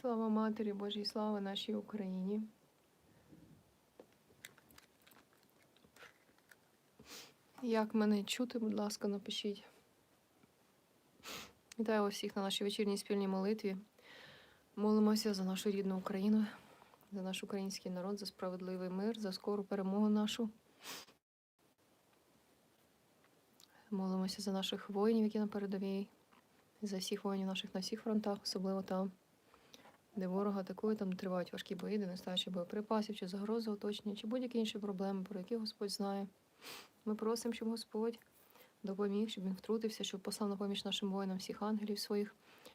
Слава Матері Божій, слава нашій Україні. Як мене чути, будь ласка, напишіть. Вітаю всіх на нашій вечірній спільній молитві. Молимося за нашу рідну Україну, за наш український народ, за справедливий мир, за скору перемогу нашу. Молимося за наших воїнів, які на передовій, за всіх воїнів наших на всіх фронтах, особливо там, де ворог атакує, там тривають важкі бої, де нестача боєприпасів, чи загрози оточення, чи будь-які інші проблеми, про які Господь знає. Ми просимо, щоб Господь допоміг, щоб він втрутився, щоб послав на поміч нашим воїнам всіх ангелів своїх,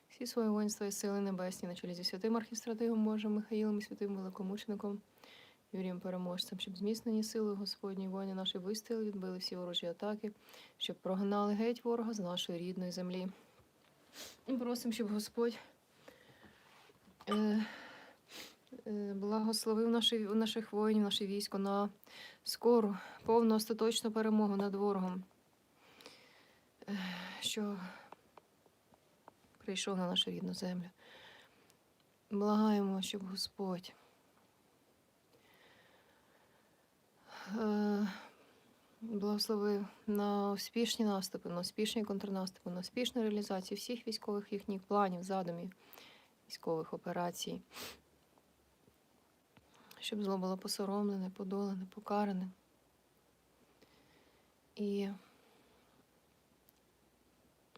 всі свої воїнства і сили небесні, на чолі зі святим архістратигом Божим Михаїлом і святим великомучеником Юрієм Переможцем, щоб зміцнені сили Господні воїни наші вистояли, відбили всі ворожі атаки, щоб прогнали геть ворога з нашої рідної землі. Просимо, щоб Господь благословив наші, наших воїнів, наше військо на скору, повну остаточну перемогу над ворогом, е, що прийшов на нашу рідну землю. Благаємо, щоб Господь е, благословив на успішні наступи, на успішні контрнаступи, на успішну реалізацію всіх військових їхніх планів, задумів, військових операцій, щоб зло було посоромлене, подолене, покаране. І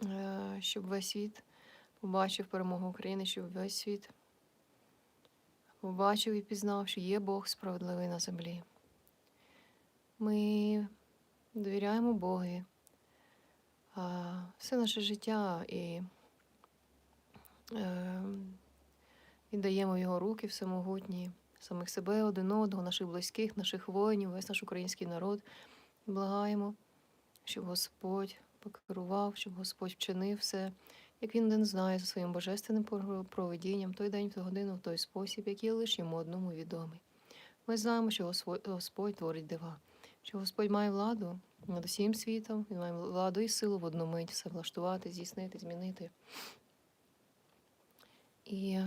е, щоб весь світ побачив перемогу України, щоб весь світ побачив і пізнав, що є Бог справедливий на землі. Ми довіряємо Богові. Все наше життя і е, віддаємо його руки всемогутні, самих себе, один одного, наших близьких, наших воїнів, весь наш український народ. Благаємо, щоб Господь покерував, щоб Господь вчинив все, як він один знає за своїм божественним провидінням, той день, в ту годину, в той спосіб, який лише йому одному відомий. Ми знаємо, що Господь творить дива, що Господь має владу над усім світом, він має владу і силу в одну мить все влаштувати, здійснити, змінити. І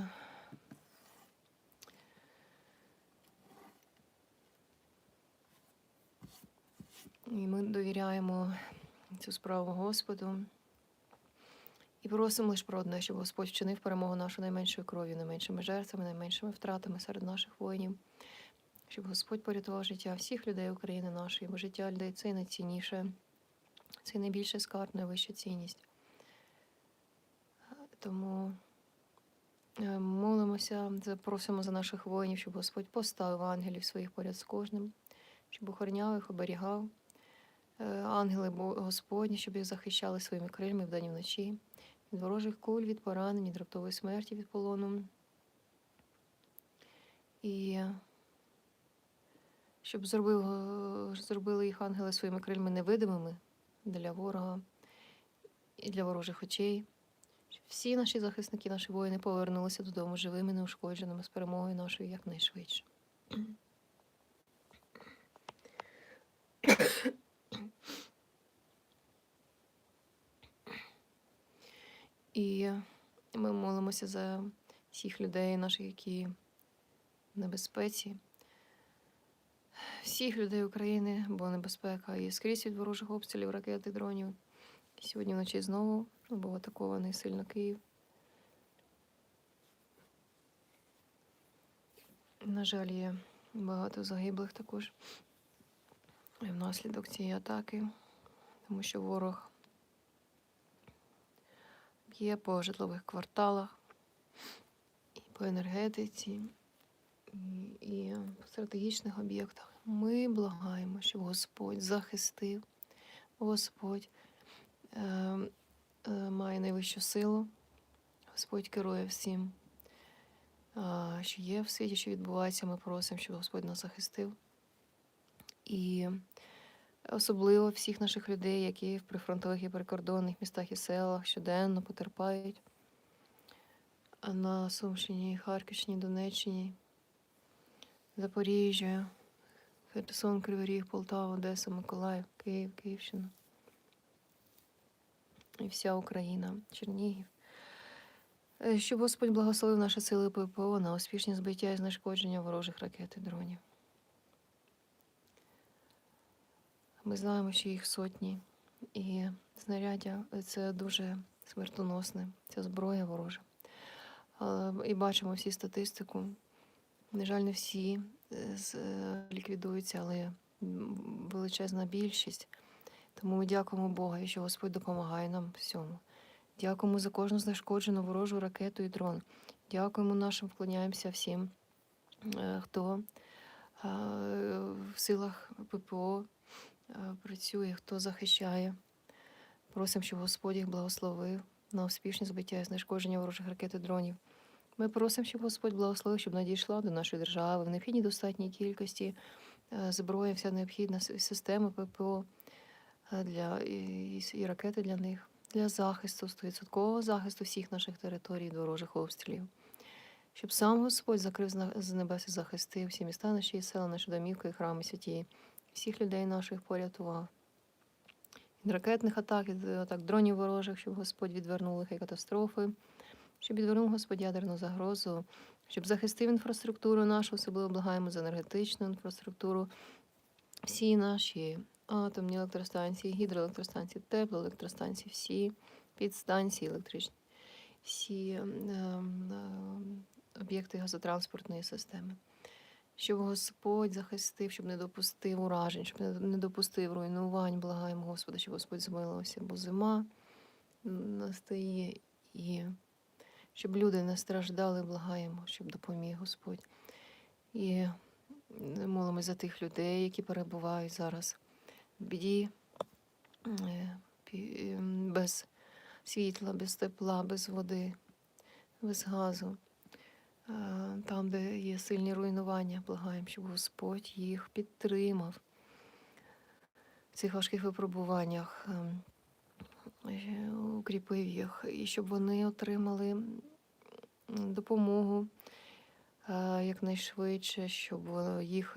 І ми довіряємо цю справу Господу і просимо лише про одне, щоб Господь вчинив перемогу нашу найменшою кров'ю, найменшими жертвами, найменшими втратами серед наших воїнів, щоб Господь порятував життя всіх людей України нашої, бо життя людей це найцінніше, це найбільше скарб, найвища цінність. Тому е, молимося, запросимо за наших воїнів, щоб Господь поставив ангелів своїх поряд з кожним, щоб охороняв їх, оберігав. Е, Ангели Господні, щоб їх захищали своїми крильми вдень і вночі, від ворожих куль, від поранень, від раптової смерті, від полону. І щоб зробив, е, зробили їх ангели своїми крильми невидимими для ворога і для ворожих очей. Щоб всі наші захисники, наші воїни повернулися додому живими, неушкодженими з перемогою нашою якнайшвидше. І ми молимося за всіх людей, наших, які в небезпеці, всіх людей України, бо небезпека і скрізь від ворожих обстрілів, ракет і дронів. Сьогодні вночі знову був атакований сильно Київ. На жаль, є багато загиблих також внаслідок цієї атаки, тому що ворог б'є по житлових кварталах, і по енергетиці, і по стратегічних об'єктах. Ми благаємо, щоб Господь захистив, Господь е, е, має найвищу силу, Господь керує всім, е, що є в світі, що відбувається. Ми просимо, щоб Господь нас захистив. І особливо всіх наших людей, які в прифронтових і прикордонних містах і селах щоденно потерпають на Сумщині, Харківщині, Донеччині, Запоріжжя, Херсон, Кривий Ріг, Полтава, Одеса, Миколаїв, Київ, Київщина і вся Україна, Чернігів. Е, Щоб Господь благословив наші сили ППО на успішні збиття і знешкодження ворожих ракет і дронів. Ми знаємо, що їх сотні, і знаряддя це дуже смертоносне, ця зброя ворожа. І бачимо всі статистику. На жаль, не всі е, е, ліквідуються, але величезна більшість. Тому ми дякуємо Богу, що Господь допомагає нам в цьому. Дякуємо за кожну знешкоджену ворожу ракету і дрон. Дякуємо нашим, вклоняємося всім, е, хто в силах ППО працює, хто захищає. Просимо, щоб Господь їх благословив на успішне збиття і знешкодження ворожих ракет і дронів. Ми просимо, щоб Господь благословив, щоб надійшла до нашої держави в необхідній достатній кількості е, зброї, вся необхідна система ППО е, для і, і, ракети для них, для захисту, 100% захисту всіх наших територій від ворожих обстрілів. Щоб сам Господь закрив з небес і захистив всі міста наші села, наші домівки і храми святі, всіх людей наших порятував. Від ракетних атак, від атак дронів ворожих, щоб Господь відвернув лихі катастрофи, щоб відвернув Господь ядерну загрозу, щоб захистив інфраструктуру нашу, особливо благаємо за енергетичну інфраструктуру, всі наші атомні електростанції, гідроелектростанції, теплоелектростанції, всі підстанції електричні, всі ем, ем, об'єкти газотранспортної системи. Щоб Господь захистив, щоб не допустив уражень, щоб не- допустив руйнувань, благаємо Господа, щоб Господь змилився, бо зима настає і щоб люди не страждали, благаємо, щоб допоміг Господь. І молимось за тих людей, які перебувають зараз в біді, е, без світла, без тепла, без води, без газу. Е, Там, де є сильні руйнування, благаємо, щоб Господь їх підтримав. В цих важких випробуваннях, ем, е, укріпив їх, і щоб вони отримали допомогу е, якнайшвидше, щоб їх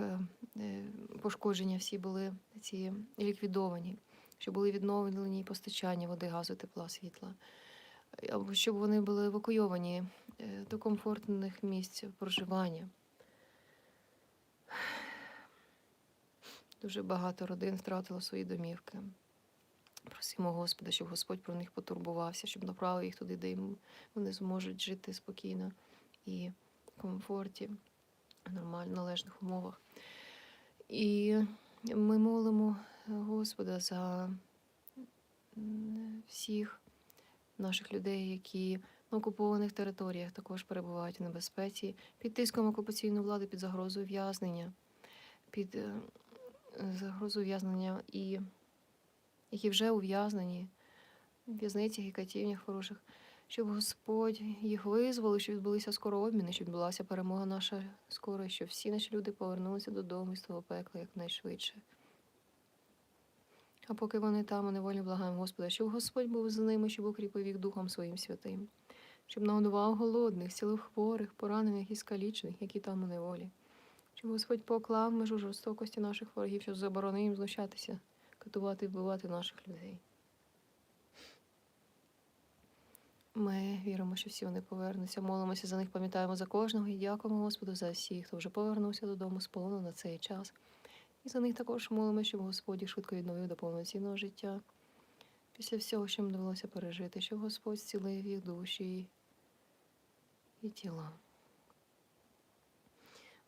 пошкодження всі були ці ліквідовані, щоб були відновлені постачання води, газу, тепла, світла, або щоб вони були евакуйовані е, до комфортних місць проживання. Дуже багато родин втратило свої домівки. Просимо Господа, щоб Господь про них потурбувався, щоб направив їх туди, де вони зможуть жити спокійно і в комфорті, в нормально належних умовах. І ми молимо Господа за всіх наших людей, які на окупованих територіях також перебувають в небезпеці, під тиском окупаційної влади, під загрозою ув'язнення, під е, загрозою ув'язнення і які вже ув'язнені в в'язницях і катівнях ворожих, щоб Господь їх визволив, щоб відбулися скоро обміни, щоб відбулася перемога наша скоро, щоб всі наші люди повернулися додому з того пекла якнайшвидше. А поки вони там, у неволі благаємо Господа, щоб Господь був з ними, щоб укріпив їх Духом Своїм святим, щоб нагодував голодних, зцілив хворих, поранених і скалічених, які там у неволі. Щоб Господь поклав межу жорстокості наших ворогів, щоб заборонив їм знущатися, катувати і вбивати наших людей. Ми віримо, що всі вони повернуться, молимося за них, пам'ятаємо за кожного і дякуємо Господу за всіх, хто вже повернувся додому сповно на цей час. І за них також молимося, щоб Господь швидко відновив до повноцінного життя. Після всього, що їм довелося пережити, щоб Господь зцілив їх душі і тіла.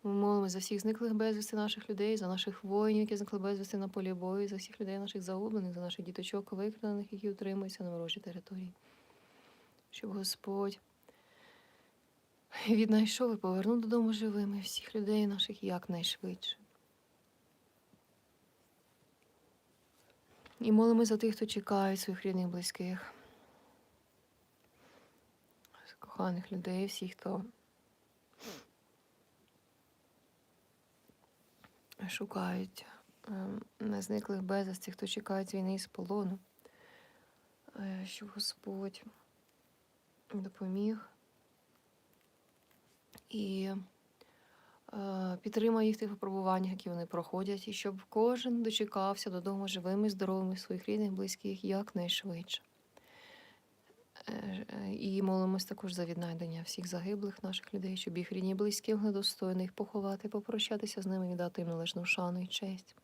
Ми молимося за всіх зниклих безвісти наших людей, за наших воїнів, які зникли безвісти на полі бою, за всіх людей наших загублених, за наших діточок викрадених, які утримуються на ворожій території. Щоб Господь віднайшов і повернув додому живими всіх людей наших якнайшвидше. І молимо за тих, хто чекає своїх рідних, близьких, коханих людей, всіх, хто шукають е, зниклих безвісти, хто чекає з війни з полону, Е, щоб Господь допоміг. І е, підтримав їх тих випробуваннях, які вони проходять, і щоб кожен дочекався додому живими, здоровими своїх рідних, близьких якнайшвидше. Е, е, І молимось також за віднайдення всіх загиблих наших людей, щоб їх рідні близькі могли достойно їх поховати, попрощатися з ними, віддати їм належну шану і честь.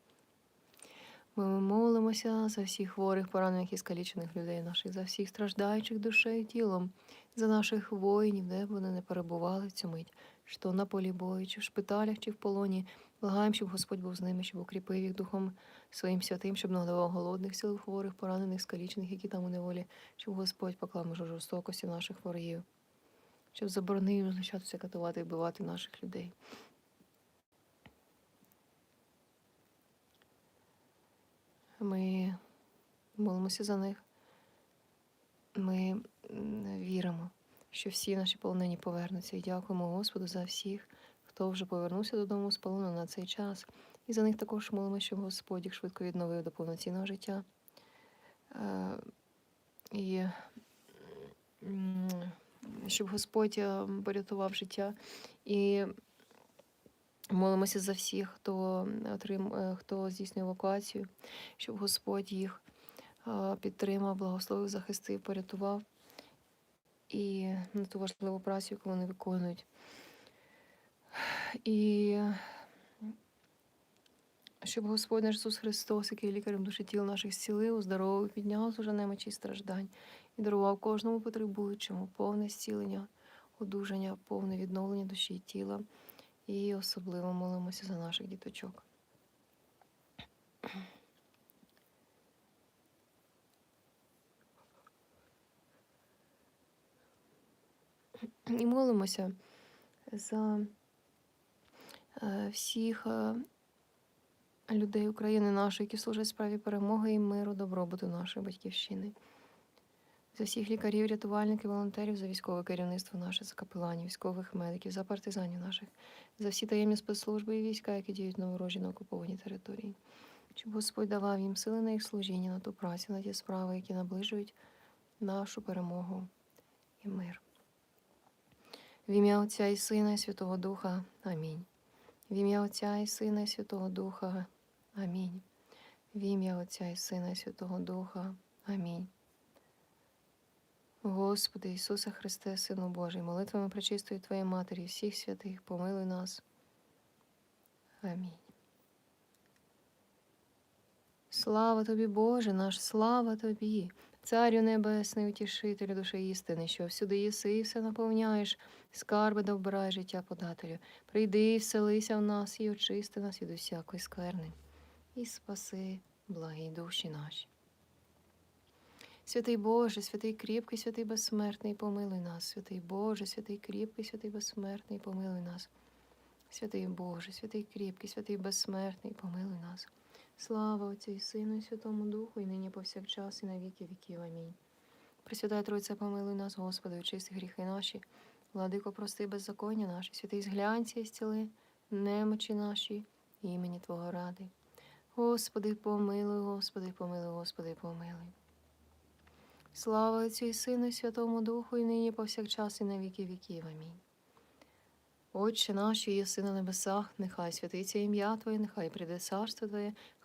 Ми молимося за всіх хворих, поранених і скалічених людей наших, за всіх страждаючих душею і тілом, за наших воїнів, де б вони не перебували в цю мить, що на полі бою, чи в шпиталях, чи в полоні. Благаємо, щоб Господь був з ними, щоб укріпив їх духом своїм святим, щоб нагодував голодних, сил хворих, поранених, скалічених, які там у неволі, щоб Господь поклав межу жорстокості наших ворогів, щоб заборонив знущатися, катувати і вбивати наших людей. Ми молимося за них. Ми віримо, що всі наші полонені повернуться. І дякуємо Господу за всіх, хто вже повернувся додому з полону на цей час. І за них також молимо, щоб Господь їх швидко відновив до повноцінного життя. Е, І щоб Господь е, порятував життя. І молимося за всіх, хто отрим, е, хто здійснює евакуацію, щоб Господь їх е, підтримав, благословив, захистив, порятував. І на ту важливу працю, яку вони виконують. І щоб Господь наш Ісус Христос, який лікарем душі тіл наших зцілив, оздоровив, підняв з уже немочі страждань і дарував кожному потребуючому повне зцілення, одужання, повне відновлення душі і тіла. І особливо молимося за наших діточок. І молимося за е, всіх е, людей України нашої, які служать справі перемоги і миру, добробуту нашої батьківщини. За всіх лікарів, рятувальників, волонтерів, за військове керівництво наше, за капеланів, військових медиків, за партизанів наших, за всі таємні спецслужби і війська, які діють на ворожі на окупованій території. Щоб Господь давав їм сили на їх служіння, на ту працю, на ті справи, які наближують нашу перемогу і мир. В ім'я Отця і Сина, і Святого Духа. Амінь. В ім'я Отця і Сина, і Святого Духа. Амінь. В ім'я Отця і Сина, і Святого Духа. Амінь. Господи Ісусе Христе, Сину Божий, молитвами пречистої Твоєї Матері, всіх святих, помилуй нас. Амінь. Слава тобі, Боже наш, слава тобі, Царю Небесний, утішителю душі істини, що всюди єси і все наповняєш, скарби да вбирай життя подателю. Прийди і вселися в нас і очисти нас від усякої скверни, і спаси благі душі наші. Святий Боже, святий кріпкий, святий безсмертний, помилуй нас, святий Боже, святий кріпкий, святий безсмертний, помилуй нас. Святий Боже, святий кріпкий, святий безсмертний, помилуй нас. Слава Отцю і Сину, і Святому Духу, і нині повсякчас, і на віки віків. Амінь. Пресвятая Тройця, помилуй нас, Господи, очисти гріхи наші, владико, прости беззаконня наші, святий зглянься і зціли немочі наші, імені Твого ради. Господи, помилуй, Господи, помилуй, Господи, помилуй. Слава Отцю і Сину, і Святому Духу, і нині повсякчас, і на віки віків. Амінь. Отче наш, що єси на небесах, нехай святиться ім'я Твоє, нехай прийде царство Твоє,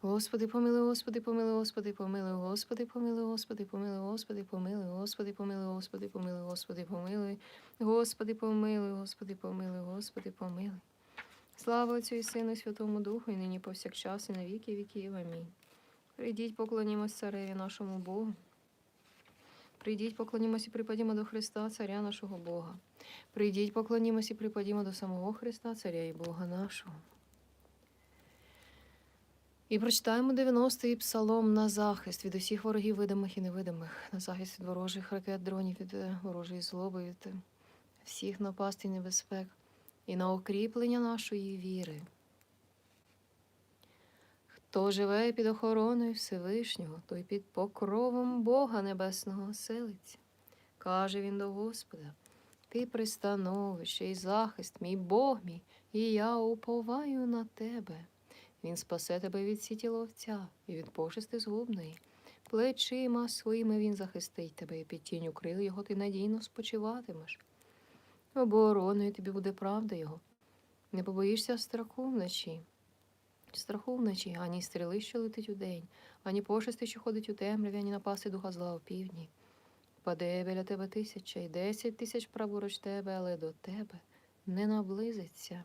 Господи, помилуй, Господи, помилуй, Господи, помилуй, Господи, помилуй, Господи, помилуй, Господи, помилуй, Господи, помилуй, Господи, помилуй, Господи, помилуй, Господи, помилуй, Господи, помилуй, Господи, помилуй. Слава Отцю і Сину, і Святому Духу, і нині повсякчас, і на віки віків. Амінь. Прийдіть, поклонімось цареві нашому Богу. Прийдіть, поклонімось і припадімо до Христа, Царя нашого Бога. Прийдіть, поклонімось і припадімо до самого Христа, Царя і Бога нашого. І прочитаємо 90-й псалом на захист від усіх ворогів видимих і невидимих, на захист від ворожих ракет, дронів, від е, ворожої злоби, від е, всіх напастей небезпек і на укріплення нашої віри. Хто живе під охороною Всевишнього, той під покровом Бога Небесного селиться. Каже він до Господа: Ти пристановище і захист, мій Бог мій, і я уповаю на тебе. Він спасе тебе від сіті ловця і від пошести згубної. Плечима своїми він захистить тебе, і під тінню крил його ти надійно спочиватимеш. Обороною тобі буде правда його. Не побоїшся страху вночі. Страху вночі, ані стріли, що летить удень, ані пошести, що ходить у темряві, ані напаси духа зла у півдні. Впаде біля тебе тисяча і десять тисяч праворуч тебе, але до тебе не наблизиться.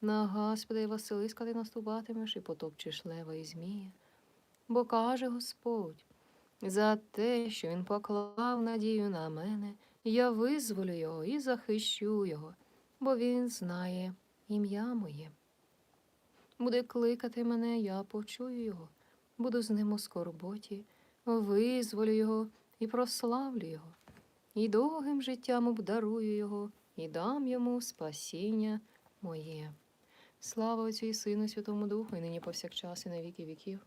На Господа Василиска ти наступатимеш і потопчеш лева і змія. Бо каже Господь, за те, що він поклав надію на мене, я визволю його і захищу його, бо він знає ім'я моє. Буде кликати мене, я почую його, буду з ним у скорботі, визволю його і прославлю його, і довгим життям обдарую його, і дам йому спасіння моє. Слава Отцю і Сину, Святому Духу, і нині повсякчас, і на віки віків.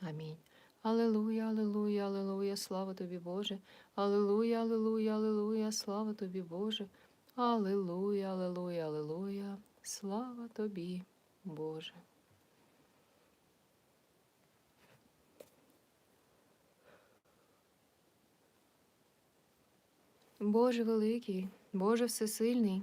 Амінь. Аллилуйя, аллилуйя, аллилуйя, слава тобі, Боже. Аллилуйя, аллилуйя, аллилуйя, слава тобі, Боже. Аллилуйя, аллилуйя, аллилуйя, слава тобі, Боже. Боже великий, Боже всесильний,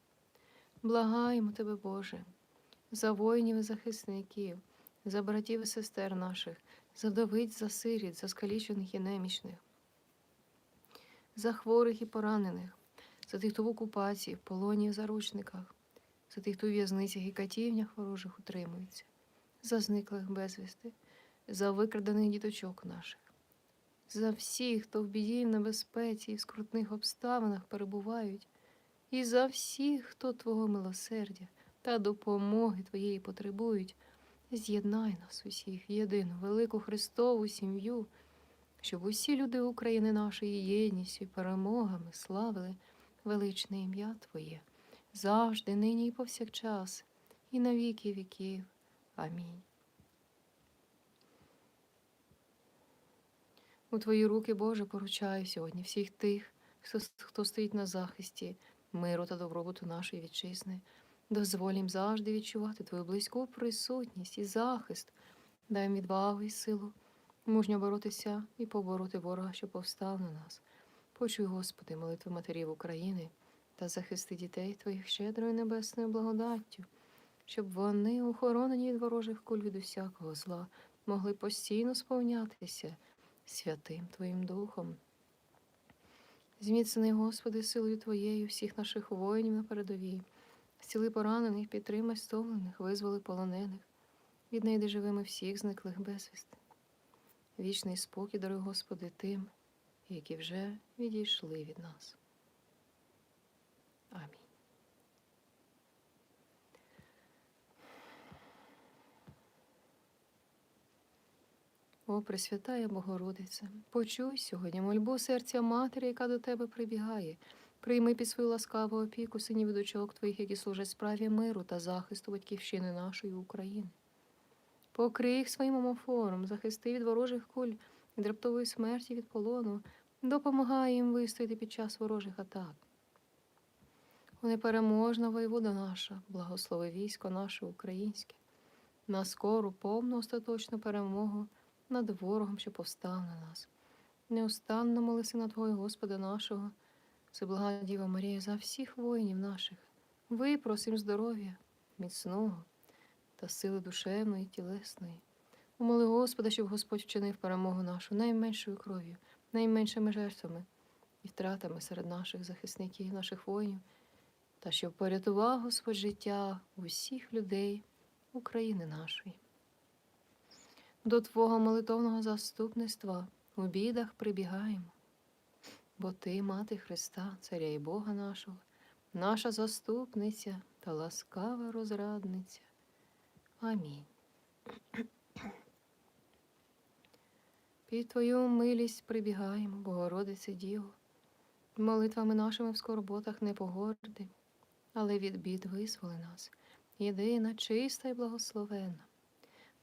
Благаємо Тебе, Боже, за воїнів і захисників, за братів і сестер наших, за вдовиць, за сиріт, за скалічених і немічних, за хворих і поранених, за тих, хто в окупації, в полоні і заручниках, за тих, хто у в'язницях і катівнях ворожих утримується, за зниклих безвісти, за викрадених діточок наших, за всіх, хто в біді в небезпеці і в скрутних обставинах перебувають, і за всіх, хто Твого милосердя та допомоги Твоєї потребують, з'єднай нас усіх в єдину велику Христову сім'ю, щоб усі люди України нашої єдністю і перемогами славили величне ім'я Твоє, завжди, нині і повсякчас, і на віки віків. Амінь. У Твої руки, Боже, поручаю сьогодні всіх тих, хто, стоїть на захисті миру та добробуту нашої вітчизни. Дозволь їм завжди відчувати Твою близьку присутність і захист, дай відвагу і силу, мужньо боротися і побороти ворога, що повстав на нас. Почуй, Господи, молитви матерів України та захисти дітей Твоїх щедрою небесною благодаттю, щоб вони, охоронені від ворожих куль від усякого зла, могли постійно сповнятися святим Твоїм Духом. Зміцни, Господи, силою Твоєю всіх наших воїнів на передовій, зціли поранених, підтримай стомлених, визволи полонених, віднайди живими всіх зниклих безвісти. Вічний спокій, даруй, Господи, тим, які вже відійшли від нас. Амінь. О, Пресвятая Богородице, почуй сьогодні мольбу серця матері, яка до тебе прибігає. Прийми під свою ласкаву опіку синів і дочок твоїх, які служать справі миру та захисту батьківщини нашої України. Покрий їх своїм омофором, захисти від ворожих куль, від раптової смерті, від полону, допомагай їм вистояти під час ворожих атак. О непереможна воєвода наша, благослови військо наше українське, на скору, повну остаточну перемогу над ворогом, що повстав на нас. Неустанно молися на Твого Господа нашого, Всеблага Діва Марія, за всіх воїнів наших. Випросим здоров'я, міцного та сили душевної тілесної. Умоли Господа, щоб Господь вчинив перемогу нашу найменшою кров'ю, найменшими жертвами і втратами серед наших захисників, наших воїнів, та щоб порятував Господь життя усіх людей України нашої. До Твого молитовного заступництва у бідах прибігаємо, бо Ти, Мати Христа, Царя і Бога нашого, наша заступниця та ласкава розрадниця. Амінь. Під Твою милість прибігаємо, Богородице Діво, молитвами нашими в скорботах не погорди, але від бід визволи нас, єдина, чиста і благословенна.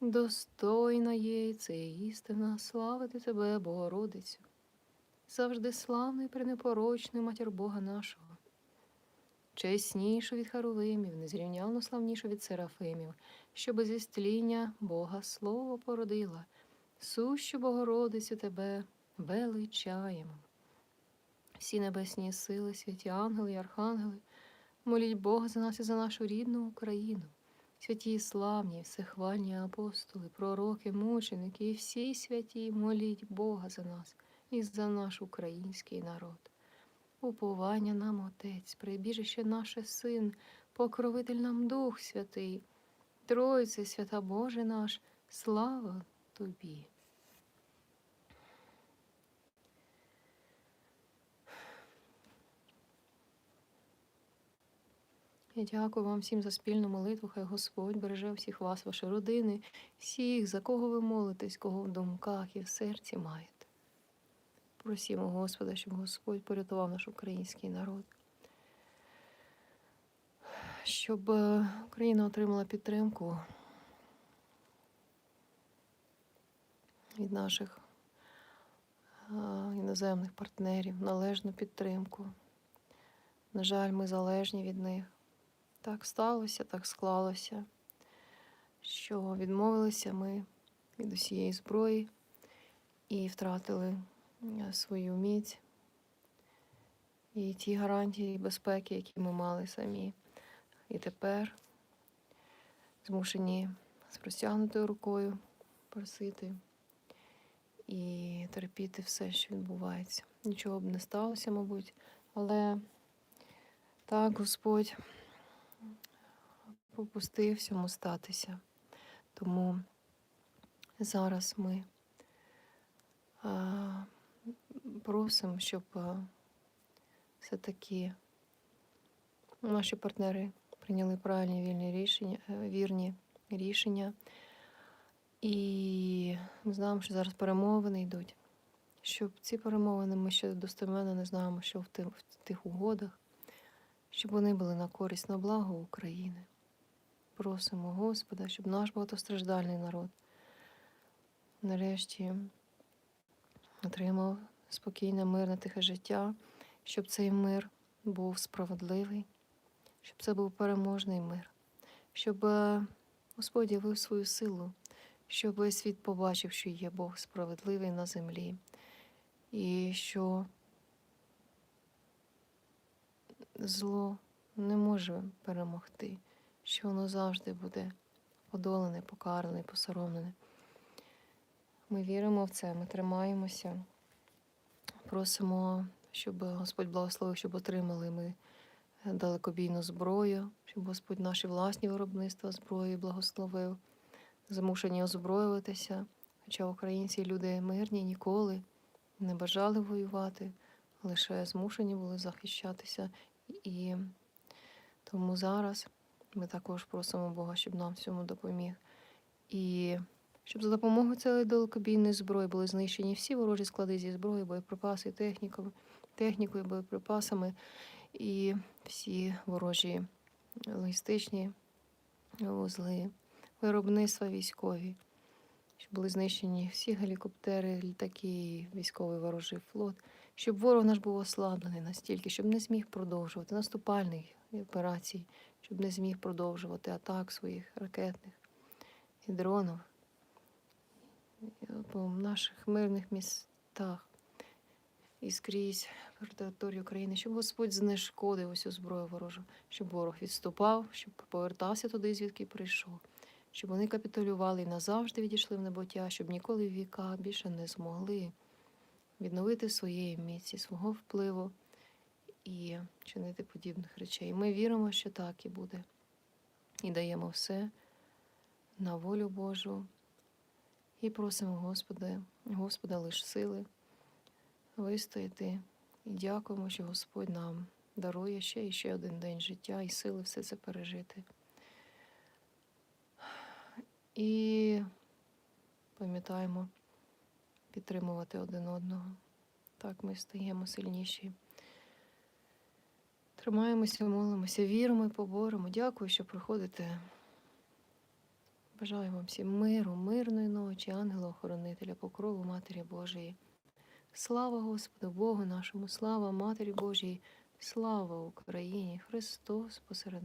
Достойна є і це істина славити тебе, Богородицю, завжди славний, пренепорочний матір Бога нашого, чеснішу від Харувимів, незрівнянно славнішу від Серафимів, що зі стління Бога Слово породила, сущу Богородицю тебе величаємо. Всі небесні сили, святі ангели і архангели, моліть Бога за нас і за нашу рідну Україну. Святі славні, всехвальні апостоли, пророки, мученики і всі святі, моліть Бога за нас і за наш український народ. Уповання нам, Отець, прибіжище наше Син, покровитель нам Дух Святий, Тройце, свята Боже наш, слава Тобі. Я дякую вам всім за спільну молитву. Хай Господь береже всіх вас, ваші родини, всіх, за кого ви молитесь, кого в думках і в серці маєте. Просімо Господа, щоб Господь порятував наш український народ, щоб е, Україна отримала підтримку від наших е, іноземних партнерів, належну підтримку. На жаль, ми залежні від них. Так сталося, так склалося, що відмовилися ми від усієї зброї і втратили е, свою міць і ті гарантії безпеки, які ми мали самі. І тепер змушені з простягнутою рукою просити і терпіти все, що відбувається. Нічого б не сталося, мабуть, але так Господь попустив всьому статися. Тому зараз ми просимо, щоб все-таки наші партнери прийняли правильні вільні рішення, е, вірні рішення. І ми знаємо, що зараз перемовини йдуть. Щоб ці перемовини ми ще достеменно не знаємо, що в тих, в тих угодах, щоб вони були на користь на благо України. Просимо Господа, щоб наш багатостраждальний народ нарешті отримав спокійне, мирне, тихе життя, щоб цей мир був справедливий, щоб це був переможний мир, щоб е, Господь явив свою силу, щоб світ побачив, що є Бог справедливий на землі, і що зло не може перемогти що воно завжди буде подолене, покаране, посоромлене. Ми віримо в це, ми тримаємося, просимо, щоб Господь благословив, щоб отримали ми далекобійну зброю, щоб Господь наші власні виробництва зброї благословив, змушені озброюватися. Хоча українці люди мирні ніколи не бажали воювати, лише змушені були захищатися. І тому зараз ми також просимо Бога, щоб нам всьому допоміг. І щоб за допомогою цієї далекобійної зброї були знищені всі ворожі склади зі зброї, боєприпаси, технікою, технікою, боєприпасами і всі ворожі логістичні вузли, виробництва військові. щоб були знищені всі гелікоптери, літаки, військовий ворожий флот, щоб ворог наш був ослаблений настільки, щоб не зміг продовжувати наступальних операцій, щоб не зміг продовжувати атак своїх ракетних і дронів по наших мирних містах і скрізь по території України, щоб Господь знешкодив усю зброю ворожу, щоб ворог відступав, щоб повертався туди, звідки прийшов, щоб вони капітулювали і назавжди відійшли в небуття, щоб ніколи в віка більше не змогли відновити своєї міці, свого впливу і чинити подібних речей. Ми віримо, що так і буде. І даємо все на волю Божу. І просимо Господа, Господа лиш сили вистояти. І дякуємо, що Господь нам дарує ще і ще один день життя і сили все це пережити. І пам'ятаємо підтримувати один одного. Так ми стаємо сильніші. Тримаємося, молимося, віримо і поборемо. Дякую, що приходите. Бажаю вам всім миру, мирної ночі, ангела-охоронителя, покрову Матері Божої. Слава Господу Богу нашому, слава Матері Божій, слава Україні, Христос посеред